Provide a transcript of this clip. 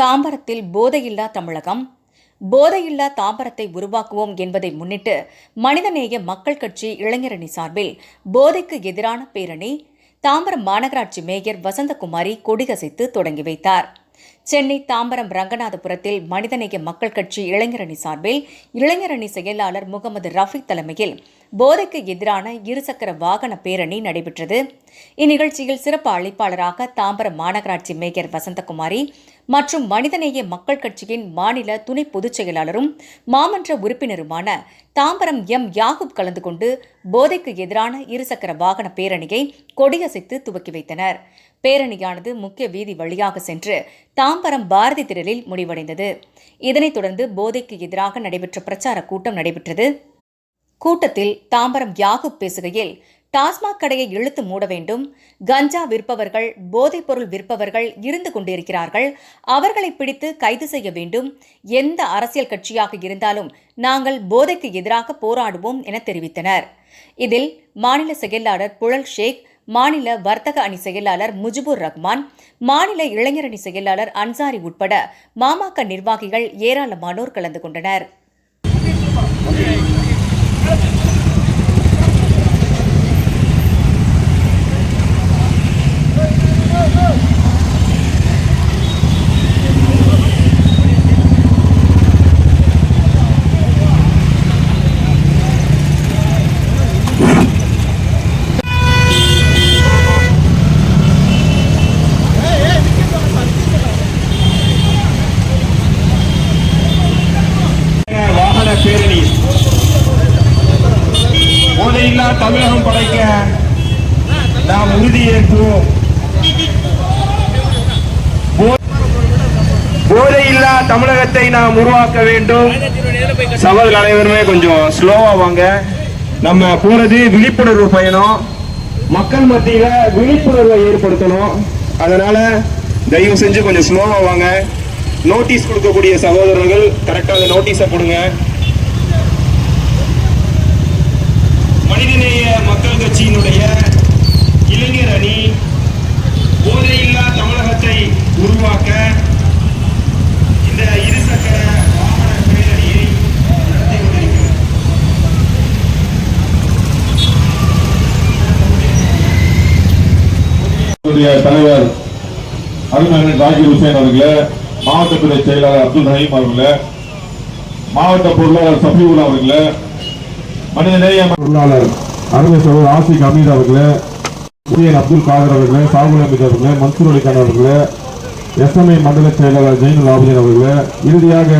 தாம்பரத்தில் போதையில்லா தமிழகம். போதையில்லா தாம்பரத்தை உருவாக்குவோம் என்பதை முன்னிட்டு மனிதநேய மக்கள் கட்சி இளைஞரணி சார்பில் போதைக்கு எதிரான பேரணி தாம்பரம் மாநகராட்சி மேயர் வசந்தகுமாரி கொடிகசைத்து தொடங்கி வைத்தார். சென்னை தாம்பரம் ரங்கநாதபுரத்தில் மனிதநேய மக்கள் கட்சி இளைஞரணி சார்பில் இளைஞரணி செயலாளர் முகமது ரஃபீக் தலைமையில் போதைக்கு எதிரான இருசக்கர வாகன பேரணி நடைபெற்றது. இந்நிகழ்ச்சியில் சிறப்பு அழைப்பாளராக தாம்பரம் மாநகராட்சி மேயர் வசந்தகுமாரி மற்றும் மனிதநேய மக்கள் கட்சியின் மாநில துணை பொதுச் செயலாளரும் மாமன்ற உறுப்பினருமான தாம்பரம் எம். யாகூப் கலந்து கொண்டு போதைக்கு எதிரான இருசக்கர வாகன பேரணியை கொடியசைத்து துவக்கி வைத்தனர். பேரணியானது முக்கிய வீதி வழியாக சென்று தாம்பரம் பாரதி திடலில் முடிவடைந்தது. இதனைத் தொடர்ந்து போதைக்கு எதிராக நடைபெற்ற பிரச்சார கூட்டம் நடைபெற்றது. கூட்டத்தில் தாம்பரம் யாகுப் பேசுகையில் டாஸ்மாக் கடையை இழுத்து மூட வேண்டும் கஞ்சா விற்பவர்கள் போதைப்பொருள் விற்பவர்கள் இருந்து கொண்டிருக்கிறார்கள் அவர்களை பிடித்து கைது செய்ய வேண்டும் எந்த அரசியல் கட்சியாக இருந்தாலும் நாங்கள் போதைக்கு எதிராக போராடுவோம் என தெரிவித்தனர். இதில் மாநில செயலாளர் புழல் ஷேக் மாநில வர்த்தக அணி செயலாளர் முஜிபுர் ரஹ்மான் மாநில இளைஞரணி செயலாளர் அன்சாரி உட்பட மாமாக்க நிர்வாகிகள் ஏராளமானோர் கலந்து கொண்டனர் வாகன பேரணி போதையில்லா தமிழகம் படைக்க நாம் உறுதியேற்போம் போ- போதையில்லா தமிழகத்தை நாம் உருவாக்க வேண்டும். சவால் அனைவருமே கொஞ்சம் ஸ்லோவா வாங்க. நம்ம போறது விழிப்புணர்வு பயணம். மக்கள் மத்தியில விழிப்புணர்வை ஏற்படுத்தணும். அதனால தயவு செஞ்சு கொஞ்சம் ஸ்லோவா வாங்க. நோட்டீஸ் கொடுக்கக்கூடிய சகோதரர்கள் கரெக்டா அந்த நோட்டீஸை கொடுங்க. மனிதநேய மக்கள் கட்சியினுடைய இளைஞர் அணி போதையில்லா தமிழகத்தை உருவாக்க இந்த இருசக்கர வாகன பேரணியை நடத்தி கொண்டிருக்கிறது. தலைவர் அருண் ஜாகிர் ஹுசேன் அவர்களை மாவட்ட துறை செயலாளர் அப்துல் ரஹீம் அவர்களே மாவட்ட பொருளாளர் சஃபிவுல்லா அவர்களை மனிதநேய பொருளாளர் அருமை சகோதரர் ஆசிக் அமீர் அவர்களே உரியன் அப்துல் காதர் அவர்களே சாகுல் அமீத் அவர்களே மன்சூர் அலிகான் அவர்களே எஸ்எம்ஐ மண்டல செயலாளர் ஜெயினுல் ஆபுதீன் அவர்களே இறுதியாக